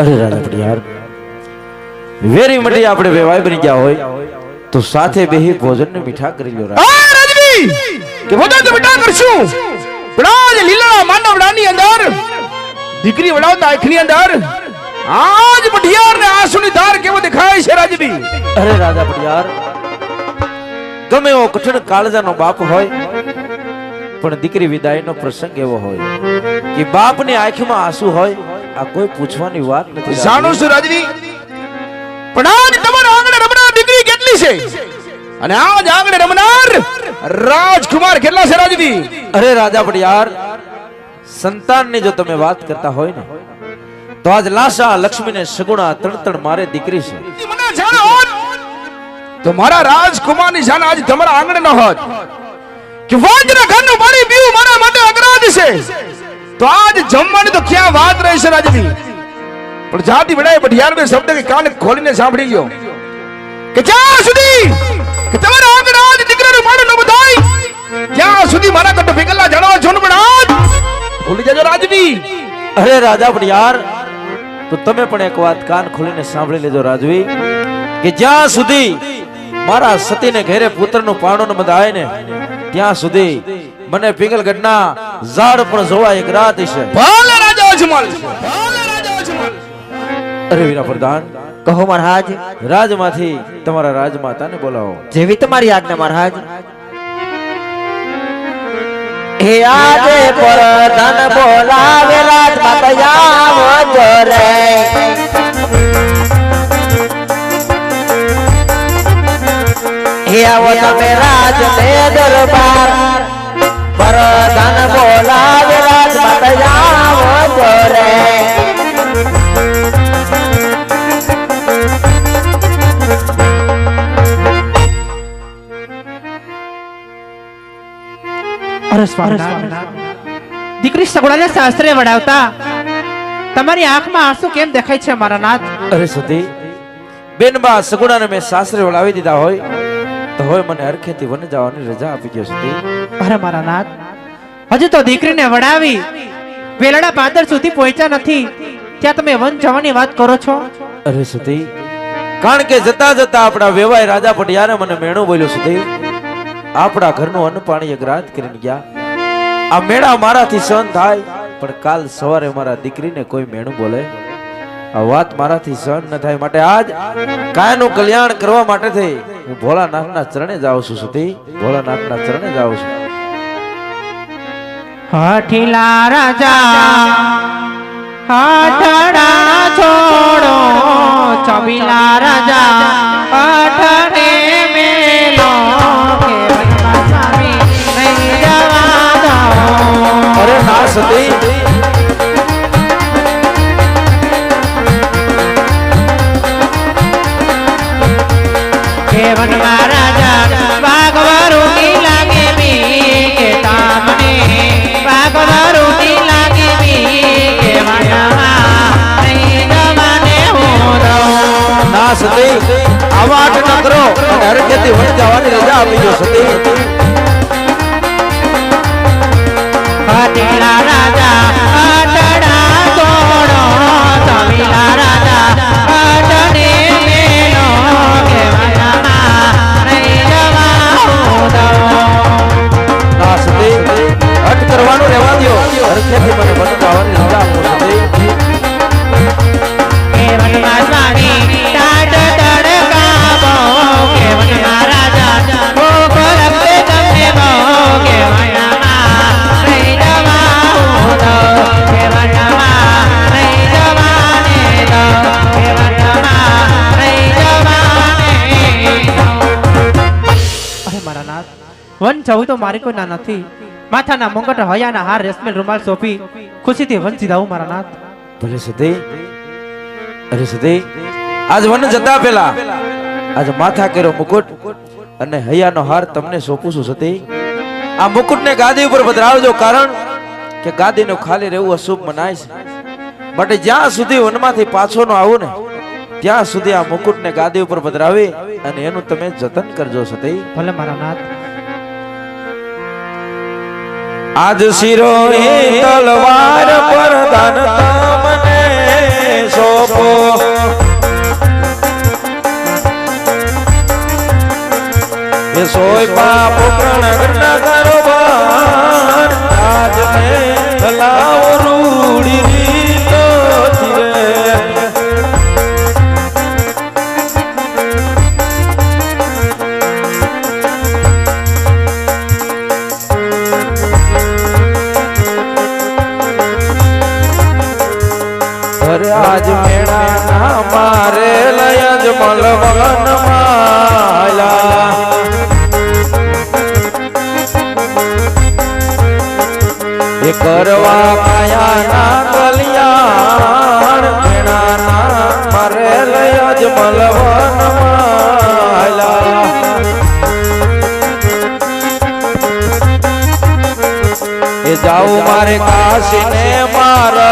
અરે રાજા પડિયાર વેરી મટી આપણે વેવાય બની ગયા હોય તો સાથે બેહી ભોજન ને મીઠા કરી લો રાજવી! કે ભોજન તો મીઠા કરશું. પણ આજ લીલા માંડવડાની અંદર દીકરી વડાવતા આંખની અંદર આજ પઢિયાર ને આંસુની ધાર કેવો દેખાય છે રાજવી? અરે રાજા પઢિયાર ગમે એવો કઠણ કાળજાનો બાપ હોય પણ દીકરી વિદાયનો પ્રસંગ એવો હોય કે બાપની આંખમાં આંસુ હોય આ કોઈ પૂછવાની વાત નથી જાણું છું રાજવી? પણ આજ તમારા આંગણે રમનાર દીકરી કેટલી છે? અને આજ આંગણે રમનાર રાજકુમાર કેટલા છે રાજવી? અરે રાજા પડિયાર સંતાનની જો તમે વાત કરતા હોય ને તો આજ લાશા લક્ષ્મીને સગુણા ત્રણ ત્રણ મારે દીકરી છે. મને જાણ તો મારા રાજકુમારની જાન આજ તમારા આંગણે ન હોત. કે વજ્ર ઘરનું પાણી પીવું મારા માટે અપરાધ છે. તો આજ જમવાની તો ક્યાં વાત રહેશે રાજવી પણ જાતિ વડાએ બઢિયાર બે શબ્દ કે કાન ખોલીને સાંભળી લ્યો કે જ્યાં સુધી કે તમારા આંગણે આજ દીકરાનું મારું ન બધાય, ત્યાં સુધી મારા કટો ફિકલ્લા જણાવો છો પણ આજ? ભૂલી જજો રાજવી અરે રાજા બઢિયાર તો તમે પણ એક વાત કાન ખોલીને સાંભળી લેજો રાજવી, કે જ્યાં સુધી મારા સતીને ઘેરે પુત્રનું પાણો ન બધાય ને ત્યાં સુધી મને પિંગલગઢના ઝાડ પર જોવા એક રાત છે ભલે રાજા અજમલ ભલે રાજા અજમલ અરે વીરા પ્રધાન કહો મહારાજ. રાજમાંથી તમારા રાજમાતાને બોલાવો. જેવી તમારી આજ્ઞા મહારાજ. હે આજે પર ધન બોલાવે. અરે દીકરી સગડાને શાસ્ત્રે વડાવતા તમારી આંખમાં આંસુ કેમ દેખાય છે મારા નાથ? અરે સતી બેનબા સગુણાને મેં સાસરે વળાવી દીધા હોય તો હવે મને હરખેથી વન જવાની રજા આપી દો સતી અરે મારા નાથ હજુ તો દીકરીને વડાવી વેલડા પાદર સુધી પહોંચ્યા નથી ત્યાં તમે વન જવાની વાત કરો છો? અરે સતી કારણ કે જતા જતા આપણા વેવાય રાજા પટિયારે મને મેણું બોલ્યો સતી આપણા ઘરનું અન્ન પાણી અગ્રાત કરીને ગયા. આ મેળા મારાથી સહન થાય, પણ કાલ સવારે મારા દીકરીને કોઈ મેણું બોલે. આ વાત મારાથી સહન ન થાય માટે આજ કાયનું કલ્યાણ કરવા માટે થઈ. હું ભોળાનાથના ચરણે જાઉં છું સુધી ભોળાનાથના ચરણે જાઉં છું. હઠીલા રાજા, હાથડા છોડો છબીલા રાજા કે વનમાં રાજા વાઘવરુની લાગે બી કે તમને. વાઘવરુની લાગે બી કે વનમાં હું અને હરકેથી વળી જવાની રજા આપી જો સતી. વન જવું તો મારી કોઈ ના નથી. માથાના મંગટ હયાના હાર રેશમેલ રૂમાલ સોંપી ખુશીથી વન સીધાવું મારા નાથ. ભલે સદી અરે સદી આજ વન જતા પેલા આજ માથા કર્યો મુકુટ અને હૈયાનો હાર તમને સોંપું છું સતી આ મુકુટને ગાદી ઉપર પધરાવજો કારણ કે ગાદીનું ખાલી રહેવું અશુભ મનાય છે. માટે જ્યાં સુધી વનમાંથી પાછો ન આવું ને ત્યાં સુધી આ મુકુટને ગાદી ઉપર પધરાવી અને એનું તમે જતન કરજો સતી ભલે મારા નાથ. આજ શિરો એ તલવાર પર ધન તમને સોપો. એ સોય પાપ પ્રણ કરો બાર ને ભલાવો એ માયાના કલ્યાણ મેળાના મારે લય જ મલવન માલા એ જાઉં મારે કાશીને મારે